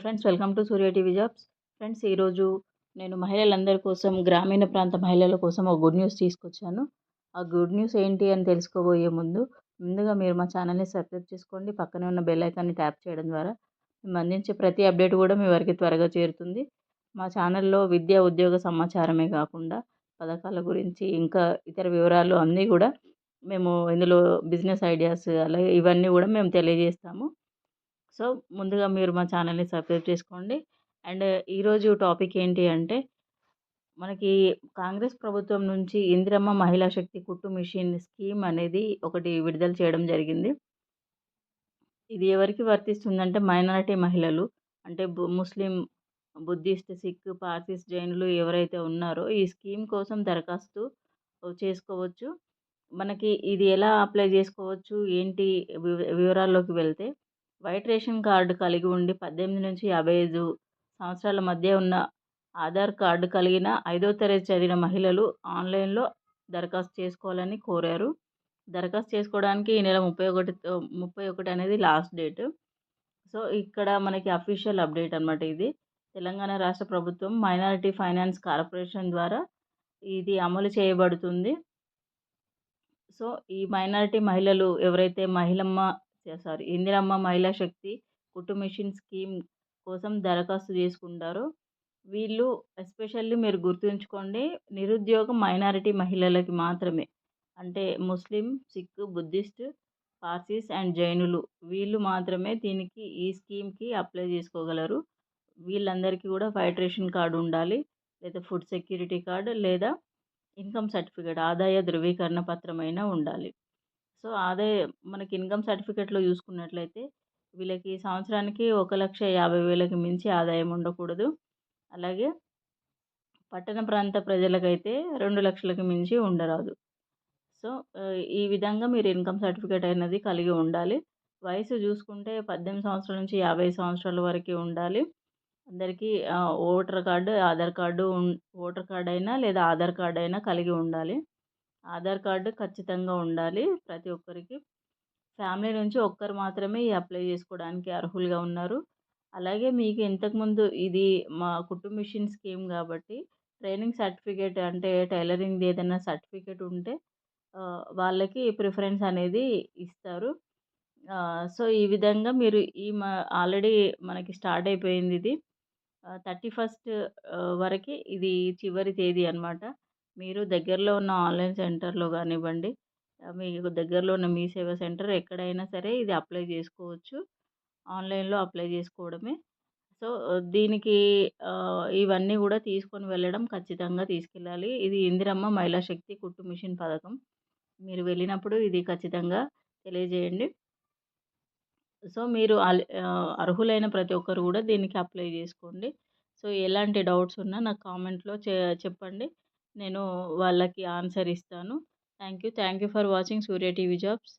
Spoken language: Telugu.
Friends welcome to Surya TV jobs friends ఈరోజు నేను మహిళలందరి కోసం గ్రామీణ ప్రాంత మహిళల కోసం ఒక గుడ్ న్యూస్ తీసుకొచ్చాను. ఆ గుడ్ న్యూస్ ఏంటి అని తెలుసుకోబోయే ముందు ముందుగా మీరు మా ఛానల్ని సబ్స్క్రైబ్ చేసుకోండి. పక్కనే ఉన్న బెల్ ఐకాన్ని ట్యాప్ చేయడం ద్వారా మేము అందించే ప్రతి అప్డేట్ కూడా మీ వారికి త్వరగా చేరుతుంది. మా ఛానల్లో విద్యా ఉద్యోగ సమాచారమే కాకుండా పథకాల గురించి ఇంకా ఇతర వివరాలు అన్నీ కూడా మేము ఇందులో బిజినెస్ ఐడియాస్ అలాగే ఇవన్నీ కూడా మేము తెలియజేస్తాము. సో ముందుగా మీరు మా ఛానల్ని సబ్స్క్రైబ్ చేసుకోండి. అండ్ ఈరోజు టాపిక్ ఏంటి అంటే మనకి కాంగ్రెస్ ప్రభుత్వం నుంచి ఇందిరమ్మ మహిళా శక్తి కుట్టు మిషన్ స్కీమ్ అనేది ఒకటి విడుదల చేయడం జరిగింది. ఇది ఎవరికి వర్తిస్తుందంటే మైనారిటీ మహిళలు అంటే ముస్లిం బుద్ధిస్ట్ సిక్ పార్సీస్ జైనులు ఎవరైతే ఉన్నారో ఈ స్కీమ్ కోసం దరఖాస్తు చేసుకోవచ్చు. మనకి ఇది ఎలా అప్లై చేసుకోవచ్చు? ఏంటి వివరాల్లోకి వెళ్తే వైట్ రేషన్ కార్డు కలిగి ఉండి పద్దెనిమిది నుంచి యాభై ఐదు సంవత్సరాల మధ్య ఉన్న ఆధార్ కార్డు కలిగిన ఐదో తరగతి చదివిన మహిళలు ఆన్లైన్లో దరఖాస్తు చేసుకోవాలని కోరారు. దరఖాస్తు చేసుకోవడానికి ఈ నెల ముప్పై ఒకటి ముప్పై ఒకటి అనేది లాస్ట్ డేట్. సో ఇక్కడ మనకి అఫీషియల్ అప్డేట్ అనమాట ఇది. తెలంగాణ రాష్ట్ర ప్రభుత్వం మైనారిటీ ఫైనాన్స్ కార్పొరేషన్ ద్వారా ఇది అమలు చేయబడుతుంది. సో ఈ మైనారిటీ మహిళలు ఎవరైతే మహిళమ్మ సారీ ఇందిరమ్మ మహిళా శక్తి కుట్టు మిషన్ స్కీమ్ కోసం దరఖాస్తు చేసుకుంటారో. వీళ్ళు ఎస్పెషల్లీ మీరు గుర్తుంచుకోండి నిరుద్యోగ మైనారిటీ మహిళలకి మాత్రమే. అంటే Muslim Sikh Buddhist Parsis and జైనులు వీళ్ళు మాత్రమే దీనికి ఈ స్కీమ్కి అప్లై చేసుకోగలరు. వీళ్ళందరికీ కూడా ఫైడరేషన్ రేషన్ కార్డు ఉండాలి లేదా ఫుడ్ సెక్యూరిటీ కార్డు లేదా ఇన్కమ్ సర్టిఫికేట్ ఆదాయ ధృవీకరణ పత్రమైనా ఉండాలి. సో అదే మనకి ఇన్కమ్ సర్టిఫికేట్లో చూసుకున్నట్లయితే వీళ్ళకి సంవత్సరానికి ఒక లక్ష యాభై వేలకి మించి ఆదాయం ఉండకూడదు. అలాగే పట్టణ ప్రాంత ప్రజలకైతే రెండు లక్షలకు మించి ఉండరాదు. సో ఈ విధంగా మీరు ఇన్కమ్ సర్టిఫికేట్ అనేది కలిగి ఉండాలి. వయసు చూసుకుంటే పద్దెనిమిది సంవత్సరాల నుంచి యాభై సంవత్సరాల వరకు ఉండాలి. అందరికీ voter card Aadhaar card voter card అయినా లేదా ఆధార్ కార్డు అయినా కలిగి ఉండాలి. ఆధార్ కార్డు ఖచ్చితంగా ఉండాలి. ప్రతి ఒక్కరికి ఫ్యామిలీ నుంచి ఒక్కరు మాత్రమే ఈ అప్లై చేసుకోవడానికి అర్హులుగా ఉన్నారు. అలాగే మీకు ఇంతకుముందు ఇది మా కుటుంబ మిషన్ స్కీమ్ కాబట్టి ట్రైనింగ్ సర్టిఫికేట్ అంటే టైలరింగ్ది ఏదైనా సర్టిఫికేట్ ఉంటే వాళ్ళకి ప్రిఫరెన్స్ అనేది ఇస్తారు. సో ఈ విధంగా మీరు ఈ మా ఆల్రెడీ మనకి స్టార్ట్ అయిపోయింది ఇది. థర్టీ ఫస్ట్ వరకు ఇది చివరి తేదీ అనమాట మీరు దగ్గరలో ఉన్న ఆన్లైన్ సెంటర్లో కానివ్వండి మీకు దగ్గరలో ఉన్న మీ సేవా సెంటర్ ఎక్కడైనా సరే ఇది అప్లై చేసుకోవచ్చు. ఆన్లైన్లో అప్లై చేసుకోవడమే. సో దీనికి ఇవన్నీ కూడా తీసుకొని వెళ్ళడం ఖచ్చితంగా తీసుకెళ్ళాలి. ఇది ఇందిరమ్మ మహిళా శక్తి కుట్టు మిషన్ పథకం. మీరు వెళ్ళినప్పుడు ఇది ఖచ్చితంగా తెలియజేయండి. సో మీరు అర్హులైన ప్రతి ఒక్కరు కూడా దీనికి అప్లై చేసుకోండి. సో ఎలాంటి డౌట్స్ ఉన్నా నాకు కామెంట్లో చె చెప్పండి. నేను వాళ్ళకి ఆన్సర్ ఇస్తాను. Thank you thank you for watching Surya TV jobs.